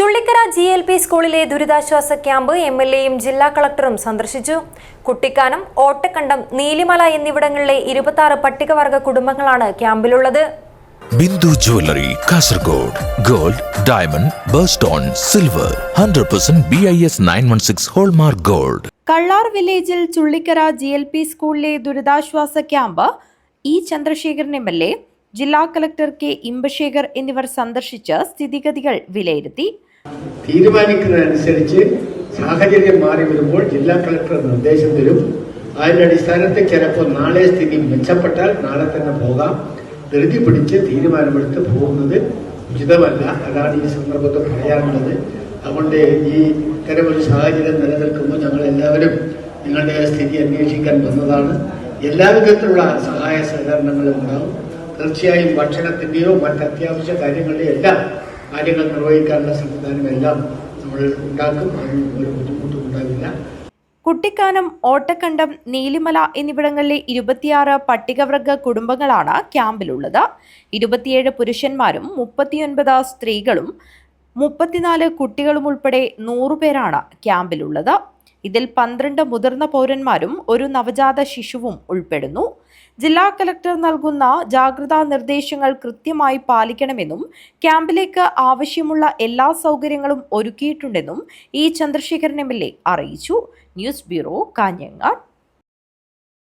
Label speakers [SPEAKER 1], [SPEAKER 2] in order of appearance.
[SPEAKER 1] Chullikkara G L P സ്കൂളിലെ ദുരിതാശ്വാസ camp M L എയും ജില്ലാ കളക്ടറും സന്ദർശിച്ചു. കുട്ടിക്കാനം ഓട്ടക്കണ്ടം നീലിമല എന്നിവിടങ്ങളിലെ ഇരുപത്തി ആറ് പട്ടികവർഗ കുടുംബങ്ങളാണ് ക്യാമ്പിലുള്ളത്.
[SPEAKER 2] Bindu jewellery Kasaragod gold diamond birthstone silver hundred percent B I S nine one six hallmark gold.
[SPEAKER 3] Kallar വില്ലേജിൽ ചുള്ളിക്കര ജി എൽ പി സ്കൂളിലെ ദുരിതാശ്വാസ camp E Chandrasekharan M L A ജില്ലാ കളക്ടർ കെ ഇമ്പശേഖർ എന്നിവർ സന്ദർശിച്ച് സ്ഥിതിഗതികൾ വിലയിരുത്തി.
[SPEAKER 4] തീരുമാനിക്കുന്നതനുസരിച്ച് സാഹചര്യം മാറി വരുമ്പോൾ ജില്ലാ കളക്ടർ നിർദ്ദേശം തരും. അതിന്റെ അടിസ്ഥാനത്തിൽ ചിലപ്പോൾ നാളെ സ്ഥിതി മെച്ചപ്പെട്ടാൽ നാളെ തന്നെ പോകാം. ധൃതി പിടിച്ച് തീരുമാനമെടുത്ത് പോകുന്നത് ഉചിതമല്ല. അതാണ് ഈ സന്ദർഭത്തിൽ പറയാനുള്ളത്. അതുകൊണ്ട് ഈ ഇത്തരം ഒരു സാഹചര്യം നിലനിൽക്കുമ്പോൾ ഞങ്ങൾ എല്ലാവരും നിങ്ങളുടെ സ്ഥിതി അന്വേഷിക്കാൻ വന്നതാണ്. എല്ലാവിധത്തിലുള്ള സഹായ സഹകരണങ്ങളും ഉണ്ടാവും. തീർച്ചയായും ഭക്ഷണത്തിന്റെയോ മറ്റത്യാവശ്യ കാര്യങ്ങളുടെയോ എല്ലാം കാര്യങ്ങൾ നിർവഹിക്കാനുള്ള സംവിധാനം എല്ലാം നമ്മൾ ഉണ്ടാക്കും. അതിന് ഒരു ബുദ്ധിമുട്ടും ഉണ്ടാവില്ല
[SPEAKER 3] കുട്ടിക്കാനം ഓട്ടക്കണ്ടം നീലിമല എന്നിവിടങ്ങളിലെ ഇരുപത്തിയാറ് പട്ടികവർഗ കുടുംബങ്ങളാണ് ക്യാമ്പിലുള്ളത്. ഇരുപത്തിയേഴ് പുരുഷന്മാരും മുപ്പത്തിയൊൻപത് സ്ത്രീകളും മുപ്പത്തിനാല് കുട്ടികളും ഉൾപ്പെടെ നൂറുപേരാണ് ക്യാമ്പിലുള്ളത്. ഇതിൽ പന്ത്രണ്ട് മുതിർന്ന പൗരന്മാരും ഒരു നവജാത ശിശുവും ഉൾപ്പെടുന്നു. ജില്ലാ കലക്ടർ നൽകുന്ന ജാഗ്രതാ നിർദ്ദേശങ്ങൾ കൃത്യമായി പാലിക്കണമെന്നും ക്യാമ്പിലേക്ക് ആവശ്യമുള്ള എല്ലാ സൗകര്യങ്ങളും ഒരുക്കിയിട്ടുണ്ടെന്നും ഇ ചന്ദ്രശേഖരൻ എം അറിയിച്ചു. News bureau Kanhangad.